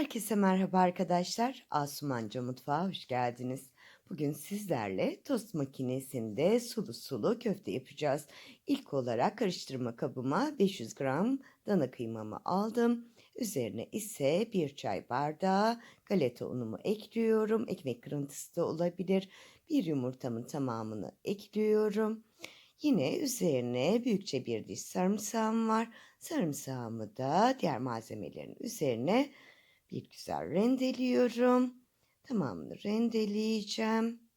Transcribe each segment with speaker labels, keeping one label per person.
Speaker 1: Herkese merhaba arkadaşlar. Asumanca Mutfağa hoş geldiniz. Bugün sizlerle tost makinesinde sulu sulu köfte yapacağız. İlk olarak karıştırma kabıma 500 gram dana kıymamı aldım. Üzerine ise bir çay bardağı galeta unumu ekliyorum. Ekmek kırıntısı da olabilir. Bir yumurtamın tamamını ekliyorum. Yine üzerine büyükçe bir diş sarımsağım var. Sarımsağımı da diğer malzemelerin üzerine bir güzel rendeliyorum. Tamamını rendeleyeceğim.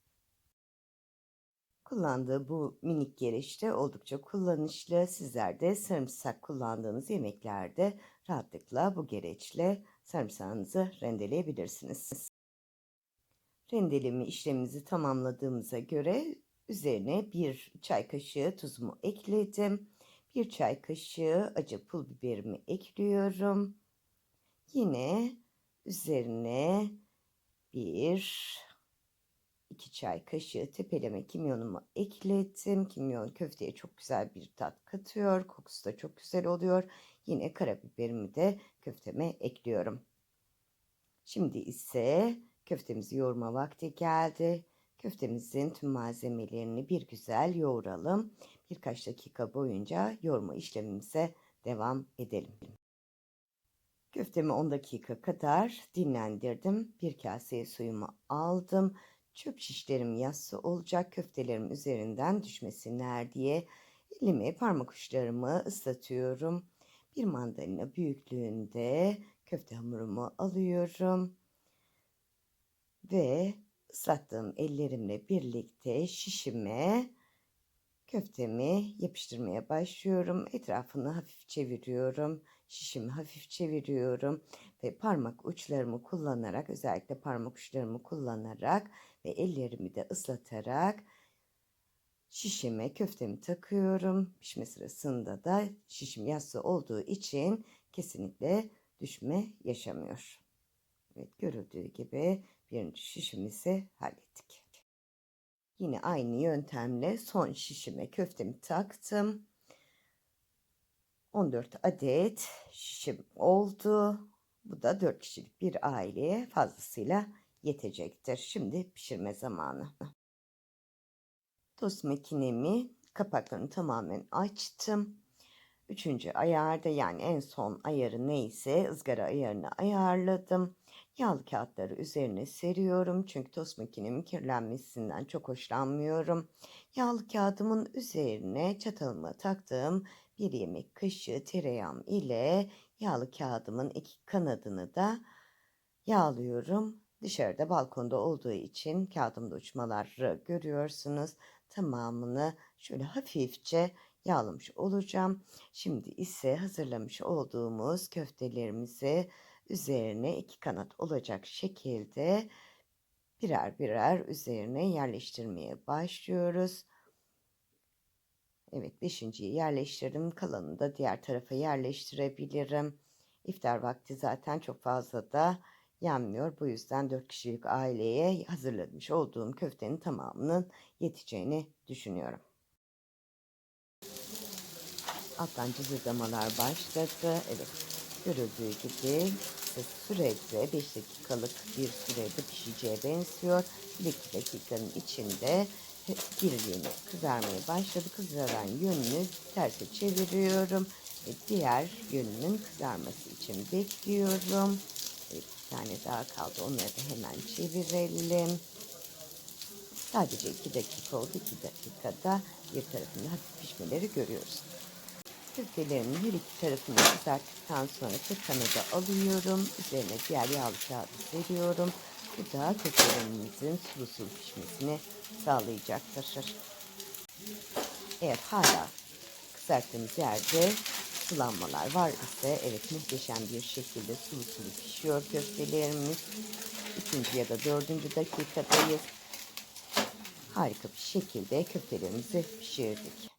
Speaker 1: Kullandığı bu minik gereçte oldukça kullanışlı. Sizler de sarımsak kullandığınız yemeklerde rahatlıkla bu gereçle sarımsağınızı rendeleyebilirsiniz. Rendeleme işlemimizi tamamladığımıza göre üzerine bir çay kaşığı tuzumu ekledim. Bir çay kaşığı acı pul biberimi ekliyorum. Yine üzerine bir iki çay kaşığı tepeleme kimyonumu ekledim. Kimyon köfteye çok güzel bir tat katıyor. Kokusu da çok güzel oluyor. Yine karabiberimi de köfteme ekliyorum. Şimdi ise köftemizi yoğurma vakti geldi. Köftemizin tüm malzemelerini bir güzel yoğuralım. Birkaç dakika boyunca yoğurma işlemimize devam edelim. Köftemi 10 dakika kadar dinlendirdim. Bir kaseye suyumu aldım. Çöp şişlerim yassı olacak köftelerim üzerinden düşmesinler diye elimi parmak uçlarımı ıslatıyorum. Bir mandalina büyüklüğünde köfte hamurumu alıyorum. Ve ıslattığım ellerimle birlikte şişime köftemi yapıştırmaya başlıyorum. Etrafını hafif çeviriyorum. Şişimi hafif çeviriyorum ve parmak uçlarımı kullanarak özellikle parmak uçlarımı kullanarak ve ellerimi de ıslatarak şişime köftemi takıyorum. Pişme sırasında da şişim yassı olduğu için kesinlikle düşme yaşamıyor. Evet görüldüğü gibi birinci şişimizi hallettik. Yine aynı yöntemle son şişime köftemi taktım. 14 adet şişim oldu. Bu da 4 kişilik bir aileye fazlasıyla yetecektir. Şimdi pişirme zamanı. Tost makinemi kapaklarını tamamen açtım. Üçüncü ayarda yani en son ayarı neyse ızgara ayarını ayarladım. Yağlı kağıtları üzerine seriyorum çünkü tost makinemin kirlenmesinden çok hoşlanmıyorum. Yağlı kağıdımın üzerine çatalıma taktığım bir yemek kaşığı tereyağım ile yağlı kağıdımın iki kanadını da yağlıyorum. Dışarıda balkonda olduğu için kağıdımda uçmaları görüyorsunuz. Tamamını şöyle hafifçe yağlamış olacağım. Şimdi ise hazırlamış olduğumuz köftelerimizi üzerine iki kanat olacak şekilde birer birer üzerine yerleştirmeye başlıyoruz. Evet beşinciyi yerleştirdim. Kalanını da diğer tarafa yerleştirebilirim. İftar vakti zaten çok fazla da yenmiyor. Bu yüzden 4 kişilik aileye hazırlamış olduğum köftenin tamamının yeteceğini düşünüyorum. Alttan cızırdamalar başladı. Evet görüldüğü gibi kısa sürede 5 dakikalık bir sürede pişeceğe benziyor. 1-2 dakikanın içinde bir yönü kızarmaya başladı. Kızaran yönünü terse çeviriyorum. Ve diğer yönünün kızarması için bekliyorum. Bir tane daha kaldı. Onları da hemen çevirelim. Sadece 2 dakika oldu. 2 dakikada bir tarafında hafif pişmeleri görüyoruz. Köftelerimin her iki tarafını kızarttıktan sonra kırkanı da alıyorum. Üzerine diğer yağlı kağıdı seriyorum. Bu da köftelerimizin sulu sulu pişmesini sağlayacaktır. Eğer hala kızarttığımız yerde sulanmalar var ise evet muhteşem bir şekilde sulu sulu pişiyor köftelerimiz. Üçüncü ya da dördüncü dakikadayız. Harika bir şekilde köftelerimizi pişirdik.